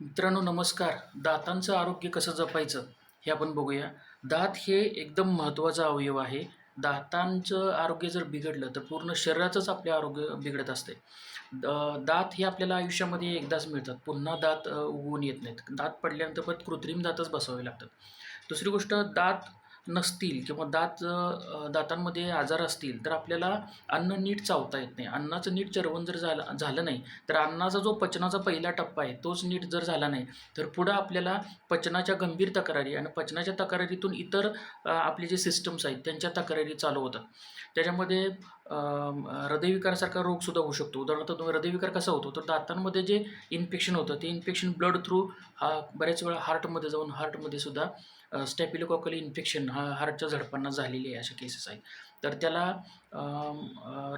मित्रांनो नमस्कार. दातांचं आरोग्य कसं जपायचं हे आपण बघूया. दात हे एकदम महत्त्वाचा अवयव आहे. दातांचं आरोग्य जर बिघडलं तर पूर्ण शरीराचंच आपले आरोग्य बिघडत असते. द- दात हे आपल्याला आयुष्यामध्ये एकदाच मिळतात. पुन्हा दात उगवून येत नाहीत. दात पडल्यानंतर परत कृत्रिम दातच बसावे लागतात. दुसरी गोष्ट दात नसतील किंवा दात दातांमध्ये आजार असतील तर आपल्याला अन्न नीट चावता येत नाही. अन्नाचं नीट चरवण जर झालं झालं नाही तर अन्नाचा जो पचनाचा पहिला टप्पा आहे तोच नीट जर झाला नाही तर पुढं आपल्याला पचनाच्या गंभीर तक्रारी आणि पचनाच्या तक्रारीतून इतर आपले जे सिस्टम्स आहेत त्यांच्या तक्रारी चालू होतात. त्याच्यामध्ये हृदयविकारासारखा रोगसुद्धा होऊ शकतो. उदाहरणार्थ तो हृदयविकार कसा होतो तर दातांमध्ये जे इन्फेक्शन होतं ते इन्फेक्शन ब्लड थ्रू हा बऱ्याच वेळा हार्टमध्ये जाऊन हार्टमध्ये सुद्धा स्टॅपिलोकॉकल इन्फेक्शन हा हार्टच्या झडपांना झालेली आहे अशा केसेस आहेत. तर त्याला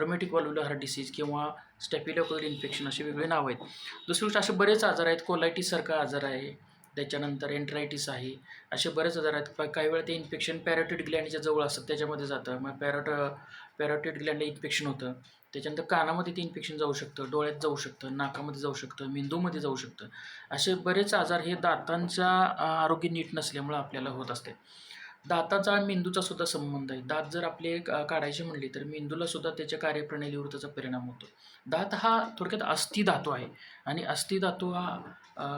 रोमॅटिक वॉल्युलर हार्ट डिसीज किंवा स्टॅपिलोकॉकल इन्फेक्शन असे वेगळे नाव आहेत. दुसरी गोष्ट असे बरेच आजार आहेत. कोलायटीसारखा आजार आहे. त्याच्यानंतर एन्ट्रायटिस आहे. असे बरेच आजार आहेत. काही वेळा ते इन्फेक्शन पॅरोटिड ग्लँडच्या जवळ असतं त्याच्यामध्ये जातं. मग पॅरोट पॅरोटिड ग्लँड इन्फेक्शन होतं. त्याच्यानंतर कानामध्ये ते इन्फेक्शन जाऊ शकतं डोळ्यात जाऊ शकतं नाकामध्ये जाऊ शकतं मेंदूमध्ये जाऊ शकतं. असे बरेच आजार हे दातांच्या आरोग्य नीट नसल्यामुळं आपल्याला होत असते. दाताचा आणि मेंदूचा सुद्धा संबंध आहे. दात जर आपले काढायचे म्हणले तर मेंदूला सुद्धा त्याच्या कार्यप्रणालीवर त्याचा परिणाम होतो. दात हा थोडक्यात अस्थि धातू आहे आणि अस्थि धातू हा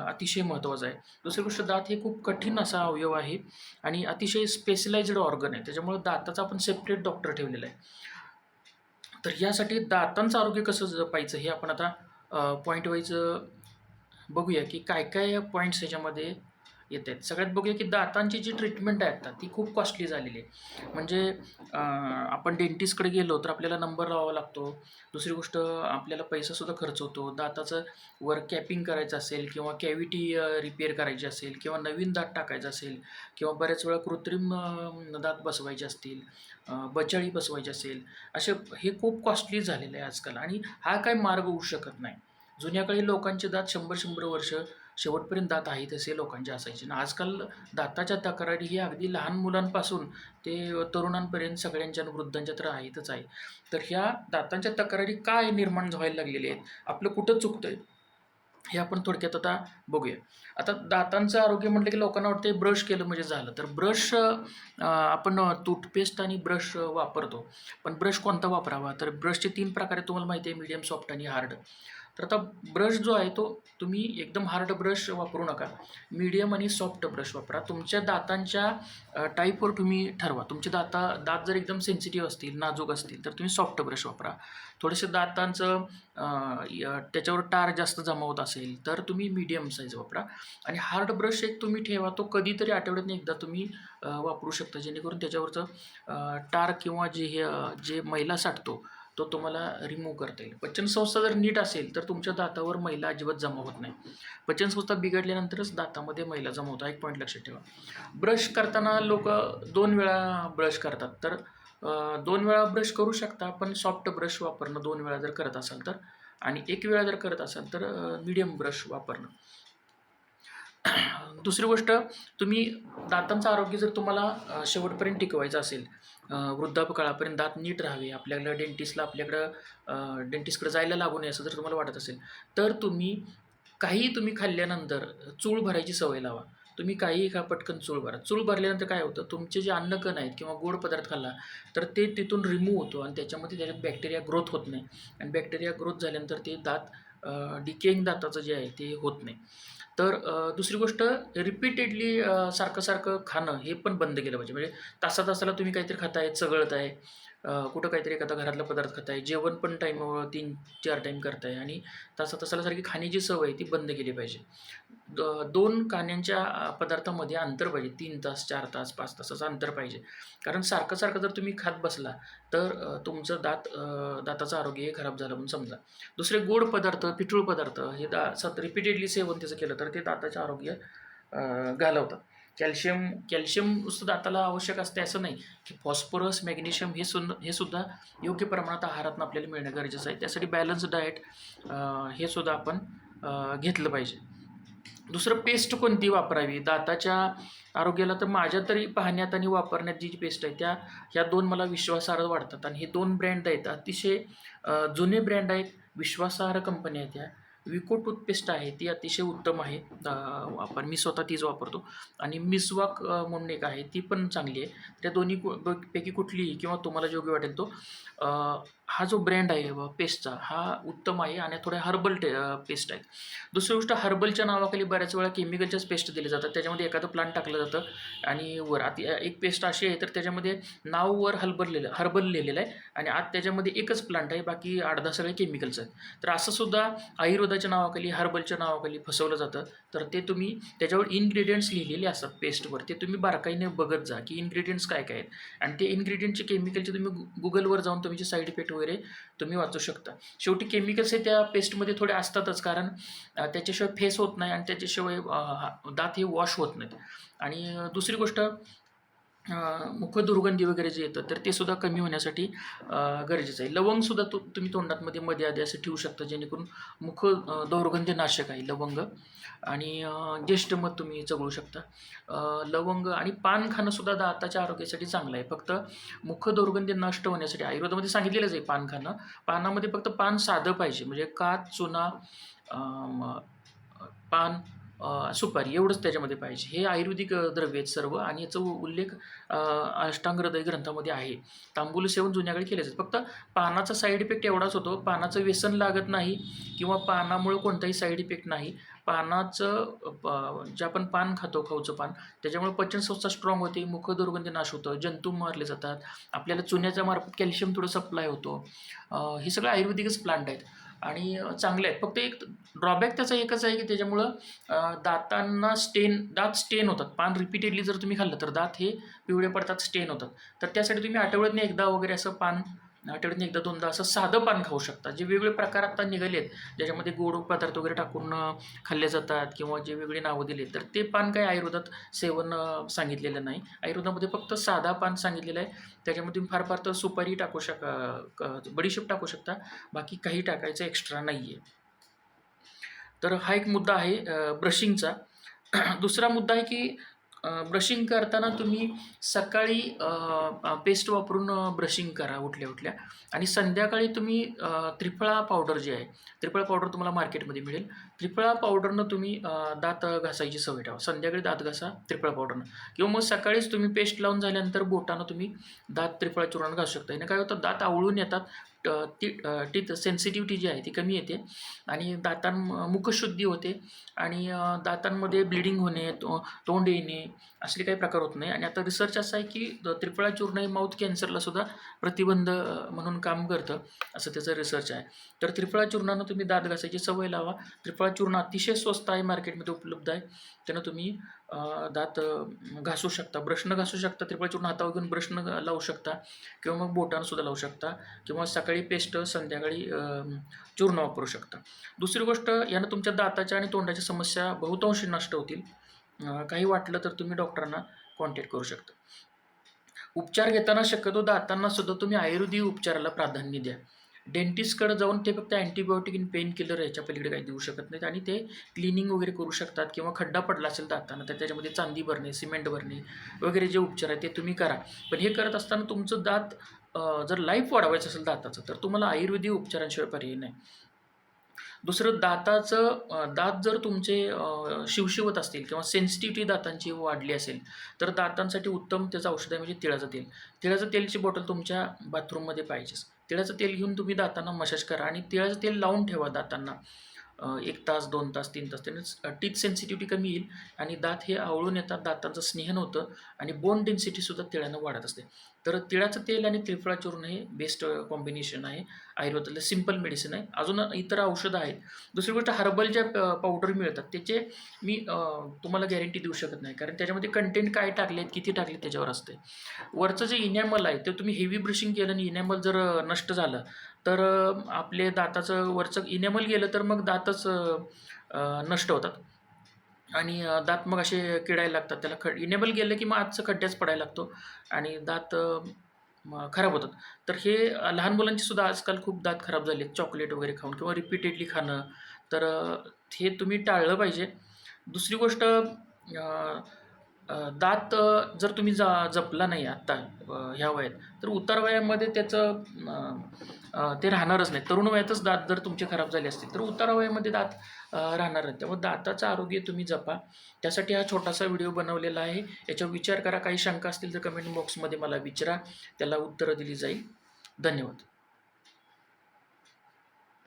अतिशय महत्त्वाचा आहे. दुसरी गोष्ट दात हे खूप कठीण असा अवयव आहे आणि अतिशय स्पेशलाइज्ड ऑर्गन आहे. त्याच्यामुळे दाताचा आपण सेपरेट डॉक्टर ठेवलेला आहे. तर यासाठी दातांचं आरोग्य कसं जपायचं हे आपण आता पॉईंट वाईज बघूया की काय काय पॉईंट्स ह्याच्यामध्ये येत आहेत सगळ्यात बघूया की दातांची जी ट्रीटमेंट आहे आता ती खूप कॉस्टली झालेली आहे. म्हणजे आपण डेंटिस्टकडे गेलो तर आपल्याला नंबर लावावा लागतो. दुसरी गोष्ट आपल्याला पैसासुद्धा खर्च होतो. दाताचं वर कॅपिंग करायचं असेल किंवा कॅव्हिटी रिपेअर करायची असेल किंवा नवीन दात टाकायचं असेल किंवा बऱ्याच वेळा कृत्रिम दात बसवायचे असतील बचाळी बसवायची असेल असे हे खूप कॉस्टली झालेलं आहे आजकाल. आणि हा काय मार्ग होऊ शकत नाही. जुन्या काळी लोकांचे दात शंभर शंभर वर्ष शेवटपर्यंत दात आहेत असे लोकांचे असायचे. आणि आजकाल दाताच्या तक्रारी ही अगदी लहान मुलांपासून ते तरुणांपर्यंत सगळ्यांच्या वृद्धांच्या तर आहेतच आहे. तर ह्या दातांच्या तक्रारी काय निर्माण व्हायला लागलेल्या आहेत? आपलं कुठं चुकतं आहे हे आपण थोडक्यात आता बघूया. आता दातांचं आरोग्य म्हटलं की लोकांना वाटतं ब्रश केलं म्हणजे झालं. तर ब्रश आपण टूथपेस्ट आणि ब्रश वापरतो. पण ब्रश कोणता वापरावा? तर ब्रशचे तीन प्रकार तुम्हाला माहिती आहे मीडियम सॉफ्ट आणि हार्ड. तर आता ब्रश जो आहे तो तुम्ही एकदम हार्ड ब्रश वापरू नका. मीडियम आणि सॉफ्ट ब्रश वापरा. तुमच्या दातांच्या टाईपवर तुम्ही ठरवा. तुमचे दाता दात जर एकदम सेन्सिटिव्ह असतील नाजूक असतील तर तुम्ही सॉफ्ट ब्रश वापरा. थोडेसे दातांचं य- त्याच्यावर टार जास्त जमा होत असेल तर तुम्ही मीडियम साईज वापरा. आणि हार्ड ब्रश एक तुम्ही ठेवा तो कधीतरी आठवड्यातून एकदा तुम्ही वापरू शकता. जेणेकरून त्याच्यावरचं टार किंवा जे हे जे मैला साठतो तो तुम्हाला रिमूव्ह करता येईल. पचनसंस्था जर नीट असेल तर तुमच्या दातावर मैला अजिबात जमा होत नाही. पचनसंस्था बिघडल्यानंतरच दातामध्ये मैला जमा होता. एक पॉईंट लक्षात ठेवा. ब्रश करताना लोक दोन वेळा ब्रश करतात. तर दोन वेळा ब्रश करू शकता पण सॉफ्ट ब्रश वापरणं दोन वेळा जर करत असाल तर. आणि एक वेळा जर करत असाल तर मीडियम ब्रश वापरणं. दुसरी गोष्ट तुम्ही दातांचं आरोग्य जर तुम्हाला शेवटपर्यंत टिकवायचं असेल वृद्धापकाळापर्यंत दात नीट राहावे आपल्याकडं डेंटिस्टला आपल्याकडं डेंटिस्टकडे जायला लागू नये असं जर तुम्हाला वाटत असेल तर तुम्ही काही तुम्ही खाल्ल्यानंतर चूळ भरायची सवय लावा. तुम्ही काही खा पटकन चूळ भरा. चूळ भरल्यानंतर काय होतं तुमचे जे अन्नकण आहेत किंवा गोड पदार्थ खाल्ला तर ते तिथून रिमूव्ह होतो आणि त्याच्यामध्ये त्याच्यात बॅक्टेरिया ग्रोथ होत नाही. आणि बॅक्टेरिया ग्रोथ झाल्यानंतर ते दात डिकेईंग दाताचं जे आहे ते होत नाही. तर दुसरी गोष्ट रिपीटेडली सारखं सारखं खाणं हे पण बंद केलं पाहिजे. म्हणजे तासा तासाला तुम्ही काहीतरी खाताय चघळत आहे कुठं काहीतरी एखादा घरातला पदार्थ खाताय जेवण पण टाईमवर तीन चार टाईम करताय आणि तासा तसाला सारखी खाण्याची सवय आहे ती बंद केली पाहिजे. द- दोन खाण्याच्या पदार्थामध्ये अंतर पाहिजे तीन तास चार तास पाच तासाचं अंतर पाहिजे. कारण सारखं सारखं जर तुम्ही खात बसला तर तुमचं दात दाताचं आरोग्य हे खराब झालं म्हणून समजा. दुसरे गोड पदार्थ पिठूळ पदार्थ हे दा सत रिपीटेडली सेवन त्याचं केलं तर ते दाताचं आरोग्य घालवतात. कॅल्शियम कॅल्शियम नुसतं दाताला आवश्यक असते असं नाही की फॉस्फरस मॅग्नेशियम हे सुद्धा हे सुद्धा योग्य प्रमाणात आहारातून आपल्याला मिळणं गरजेचं आहे. त्यासाठी बॅलन्स डाएट हे सुद्धा आपण घेतलं पाहिजे. दुसरं पेस्ट कोणती वापरावी? दाताच्या आरोग्याला तर माझ्या तरी पाहण्यात आणि वापरण्यात जी जी पेस्ट आहे त्या ह्या दोन मला विश्वासार्ह वाटतात. आणि हे दोन ब्रँड आहेत. अतिशय जुने ब्रँड आहेत विश्वासार्ह कंपनी आहेत ह्या. विको टूथपेस्ट आहे ती अतिशय उत्तम आहे. आपण मी स्वतः तीच वापरतो. आणि मिसवाक म्हणून एक आहे ती पण चांगली आहे. त्या दोन्ही पैकी कुठलीही किंवा तुम्हाला योग्य वाटेल तो हा जो ब्रँड आहे ब- पेस्टचा हा उत्तम आहे आणि थोड्या हर्बल टे पेस्ट आहेत. दुसरी गोष्ट हर्बलच्या नावाखाली बऱ्याच वेळा केमिकलच्याच पेस्ट दिले जातात. त्याच्यामध्ये एखादं प्लांट टाकलं जातं आणि वर आत एक पेस्ट अशी आहे तर त्याच्यामध्ये नाव वर हर्बल लिहिलं हर्बल लिहिलेलं आहे आणि आत त्याच्यामध्ये एकच प्लांट आहे बाकी अर्धा सगळे केमिकल्स आहेत. तर असं सुद्धा आयुर्वेदाच्या नावाखाली हर्बलच्या नावाखाली फसवलं जातं. तर ते तुम्ही त्याच्यावर इन्ग्रेडियंट्स लिहिलेले असतात पेस्टवर ते तुम्ही बारकाईने बघत जा की इन्ग्रेडियंट्स काय काय आहेत. आणि ते इन्ग्रेडियंटचे केमिकलचे तुम्ही गुगलवर जाऊन तुमचे साईड इफेक्ट वगैरे तुम्ही वाचू शकता. शेवटी केमिकल्स हे त्या पेस्टमध्ये थोडे असतातच कारण त्याच्याशिवाय फेस होत नाही आणि त्याच्याशिवाय दात हे वॉश होत नाहीत. आणि दुसरी गोष्ट मुखदुर्गंधी वगैरे जे येतं तर ते सुद्धा कमी होण्यासाठी गरजेचं आहे. लवंगसुद्धा तु तुम्ही तोंडातमध्ये मध्ये आधी असं ठेवू शकता जेणेकरून मुख दौर्गंधी नाशक आहे लवंग. आणि ज्येष्ठ मध तुम्ही चघळू शकता. लवंग आणि पान खाणं सुद्धा दाताच्या आरोग्यासाठी चांगलं आहे. फक्त मुख दौर्गंधी नष्ट होण्यासाठी आयुर्वेदामध्ये सांगितलेलंच आहे पान खाणं. पानामध्ये फक्त पान साधं पाहिजे. म्हणजे कात चुना पान सुपारी एवढंच त्याच्यामध्ये पाहिजे. हे आयुर्वेदिक द्रव्य आहेत सर्व आणि याचा उल्लेख अ, अष्टांग हृदय ग्रंथामध्ये आहे. तांबूल सेवन जुन्याकडे केले जाते फक्त पानाचा साईड इफेक्ट एवढाच होतो. पानाचं व्यसन लागत नाही किंवा पानामुळं कोणताही साईड इफेक्ट नाही. पानाचं प- जे आपण पान खातो खाऊचं पान त्याच्यामुळे पचनसंस्था स्ट्रॉंग होते. मुख दुर्गंधी नाश होतं. जंतू मारले जातात. आपल्याला चुन्याच्या मार्फत कॅल्शियम थोडं सप्लाय होतो. हे सगळं आयुर्वेदिकच प्लांट आहेत. आणि चांगले आहेत. फक्त एक ड्रॉबॅक त्याचा एकच आहे की त्याच्यामुळं दातांना स्टेन दात स्टेन होतात. पान रिपीटेडली जर तुम्ही खाल्लं तर दात हे पिवळे पडतात स्टेन होतात. तर त्यासाठी तुम्ही आठवड्यातून एकदा वगैरे असं पान आठवड्यातनं एकदा दोनदा असं साधं पान खाऊ शकता. जे वेगवेगळे प्रकार आता निघाले आहेत ज्याच्यामध्ये गोड पदार्थ वगैरे टाकून खाल्ले जातात किंवा जे वेगळी नावं दिले तर ते पान काही आयुर्वेदात सेवन सांगितलेलं नाही. आयुर्वेदामध्ये फक्त साधा पान सांगितलेलं आहे. त्याच्यामध्ये तुम्ही फार फार तर सुपारी टाकू शक बडीशेप टाकू शकता. बाकी काही टाकायचं एक्स्ट्रा नाही आहे तर हा एक मुद्दा आहे ब्रशिंगचा. दुसरा मुद्दा आहे की ब्रशिंग करताना तुम्ही सकाळी पेस्ट वापरून ब्रशिंग करा उठल्या उठल्या. आणि संध्याकाळी तुम्ही त्रिफळा पावडर जी आहे त्रिफळा पावडर तुम्हाला मार्केटमध्ये मिळेल. त्रिफळा पावडरनं तुम्ही दात घासायची सवय ठेवा. संध्याकाळी दात घासा त्रिफळा पावडरनं किंवा मग सकाळीच तुम्ही पेस्ट लावून झाल्यानंतर बोटानं तुम्ही दात त्रिफळा चूर्ण घासू शकता. याने काय होतं? दात आवळून येतात. ट- ती टीथ सेन्सिटिव्हिटी जी आहे ती कमी येते. आणि दातां मुखशुद्धी होते. आणि दातांमध्ये ब्लिडिंग होणे तो तोंड येणे असले काही प्रकार होत नाही. आणि आता रिसर्च असा आहे की त्रिफळा चूर्ण हे माउथ कॅन्सरला सुद्धा प्रतिबंध म्हणून काम करतं. असं त्याचं रिसर्च आहे. तर त्रिफळा चूर्णानं तुम्ही दात घासायची सवय लावा. त्रिफळा चूर्ण अतिशय स्वस्त आहे मार्केटमध्ये उपलब्ध आहे. त्यानं तुम्ही दात घासू शकता ब्रशनं घासू शकता त्रिफळा चूर्ण हातावर घेऊन ब्रशनं लावू शकता किंवा मग बोटांसुद्धा लावू शकता किंवा सकाळी पेस्ट संध्याकाळी चूर्ण वापरू शकता. दुसरी गोष्ट यानं तुमच्या दाताच्या आणि तोंडाच्या समस्या बहुतांशी नष्ट होतील. काही वाटलं तर तुम्ही डॉक्टरांना कॉन्टॅक्ट करू शकता. उपचार घेताना शक्यतो दातांना सुद्धा तुम्ही आयुर्वेदिक उपचाराला प्राधान्य द्या. डेंटिस्टकडे जाऊन ते फक्त अँटीबायोटिक इन पेन किलर याच्या पलीकडे काही देऊ शकत नाहीत आणि ते क्लिनिंग वगैरे करू शकतात किंवा खड्डा पडला असेल दातांना तर त्याच्यामध्ये चांदी भरणे सिमेंट भरणे वगैरे जे उपचार आहेत ते तुम्ही करा. पण हे करत असताना तुमचं दात जर लाईफ वाढवायचं असेल दाताचं तर तुम्हाला आयुर्वेदिक उपचारांशिवाय पर्याय नाही. दुसरं दाताचं दात जर तुमचे शिवशिवत असतील किंवा सेन्सिटिव्हिटी दातांची वाढली असेल तर दातांसाठी उत्तम त्याचं औषध आहे म्हणजे तिळाचं तेल. तिळाचं तेलची बॉटल तुमच्या बाथरूममध्ये पाहिजेच. तिळाचं तेल घेऊन तुम्ही दातांना मसाज करा आणि तिळाचं तेल लावून ठेवा दातांना. एक तास दोन तास तीन तास त्याने टीथ सेन्सिटिव्हिटी कमी येईल आणि दात हे आवळून येतात दातांचं स्नेहन होतं आणि बोन डेन्सिटीसुद्धा तिळानं वाढत असते. तर तिळाचं तेल आणि त्रिफळा चूर्ण हे बेस्ट कॉम्बिनेशन आहे. आयुर्वेदातलं सिंपल मेडिसिन आहे. अजून इतर औषधं आहेत. दुसरी गोष्ट हर्बल ज्या पावडर मिळतात त्याचे मी तुम्हाला गॅरंटी देऊ शकत नाही. कारण त्याच्यामध्ये कंटेंट काय टाकलेत किती टाकलेत त्याच्यावर असते. वरचं जे इनॅमल आहे ते तुम्ही हेवी ब्रशिंग केलं आणि इनॅमल जर नष्ट झालं तर आपले दाताचं वरचं इनेमल गेलं तर मग दातच नष्ट होतात. आणि दात मग असे किडायला लागतात. त्याला ख इनेबल गेलं की मग आजचं खड्ड्याच पडायला लागतो आणि दात खराब होतात. तर हे लहान मुलांची सुद्धा आजकाल खूप दात खराब झाले आहेत चॉकलेट वगैरे खाऊन किंवा रिपीटेडली खाणं. तर हे तुम्ही टाळलं पाहिजे. दुसरी गोष्ट दात जर तुम्ही जा जपला नाही आत्ता ह्या वयात तर उतार वयामध्ये त्याचं ते राहणारच नाही. तरुण वयातच दात जर तुमचे खराब झाले असतील तर उतार वयामध्ये दात राहणार नाही. त्यामुळे दाताचं आरोग्य तुम्ही जपा. त्यासाठी हा छोटासा व्हिडिओ बनवलेला आहे. याच्यावर विचार करा. काही शंका असतील तर कमेंट बॉक्समध्ये मला विचारा. त्याला उत्तरं दिली जाईल. धन्यवाद.